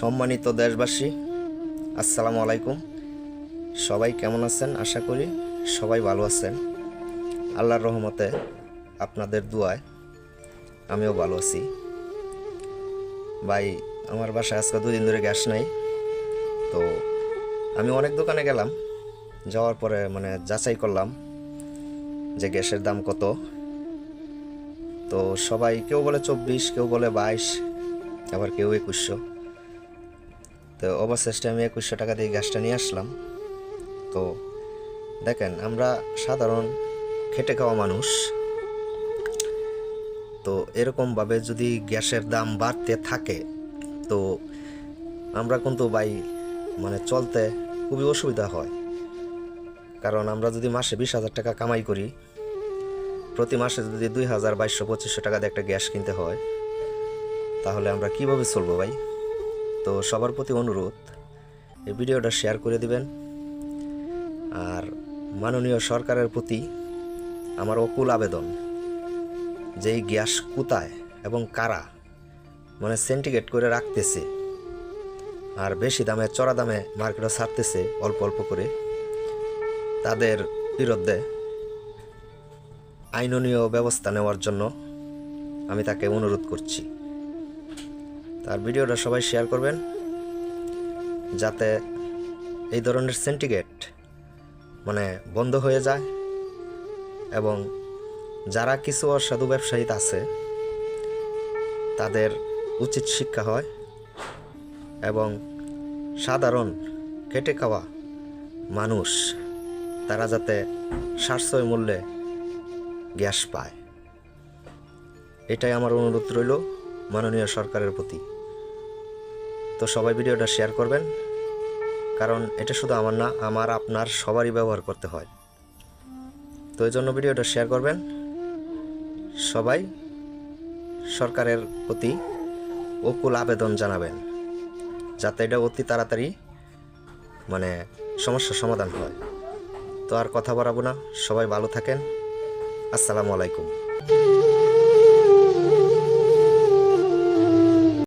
সম্মানিত দেশবাসী, আসসালামু আলাইকুম। সবাই কেমন আছেন? আশা করি সবাই ভালো আছেন। আল্লাহর রহমতে আপনাদের দুয়ায় আমিও ভালো আছি। ভাই, আমার বাসায় আজকে দুদিন ধরে গ্যাস নাই। তো আমি অনেক দোকানে গেলাম। যাওয়ার পরে মানে যাচাই করলাম যে গ্যাসের দাম কত। তো সবাই কেউ বলে চব্বিশ, কেউ বলে বাইশ, আবার কেউ একুশশো। তো অবশেষে আমি একুশশো টাকা দিয়ে গ্যাসটা নিয়ে আসলাম। তো দেখেন, আমরা সাধারণ খেটে খাওয়া মানুষ। তো এরকমভাবে যদি গ্যাসের দাম বাড়তে থাকে, তো আমরা কিন্তু ভাই মানে চলতে খুবই অসুবিধা হয়। কারণ আমরা যদি মাসে বিশ হাজার টাকা কামাই করি, প্রতি মাসে যদি দুই হাজার বাইশশো পঁচিশশো টাকা দিয়ে একটা গ্যাস কিনতে হয়, তাহলে আমরা কীভাবে চলবো ভাই? তো সবার প্রতি অনুরোধ, এই ভিডিওটা শেয়ার করে দিবেন। আর মাননীয় সরকারের প্রতি আমার অকুল আবেদন, যে এই গ্যাস কোথায় এবং কারা মানে সেন্টিগেট করে রাখতেছে, আর বেশি দামে, চড়া দামে মার্কেটে ছাড়তেছে অল্প অল্প করে, তাদের বিরুদ্ধে আইননীয় ব্যবস্থা নেওয়ার জন্য আমি তাকে অনুরোধ করছি। তার ভিডিওটা সবাই শেয়ার করবেন যাতে এই ধরনের সেন্টিগেট মানে বন্ধ হয়ে যায় এবং যারা কিছু অসাধু ব্যবসায়ী আছে, তাদের উচিত শিক্ষা হয় এবং সাধারণ খেটে খাওয়া মানুষ, তারা যাতে সাশ্রয় মূল্যে গ্যাস পায়। এটাই আমার অনুরোধ রইল মাননীয় সরকারের প্রতি। তো সবাই ভিডিওটা শেয়ার করবেন। কারণ এটা শুধু আমার না, আমার, আপনার সবারই ব্যবহার করতে হয়। তো এই জন্য ভিডিওটা শেয়ার করবেন। সবাই সরকারের প্রতি অকুল আবেদন জানাবেন, যাতে এটা অতি তাড়াতাড়ি মানে সমস্যার সমাধান হয়। তো আর কথা বাড়াবো না, সবাই ভালো থাকেন। আসসালামু আলাইকুম।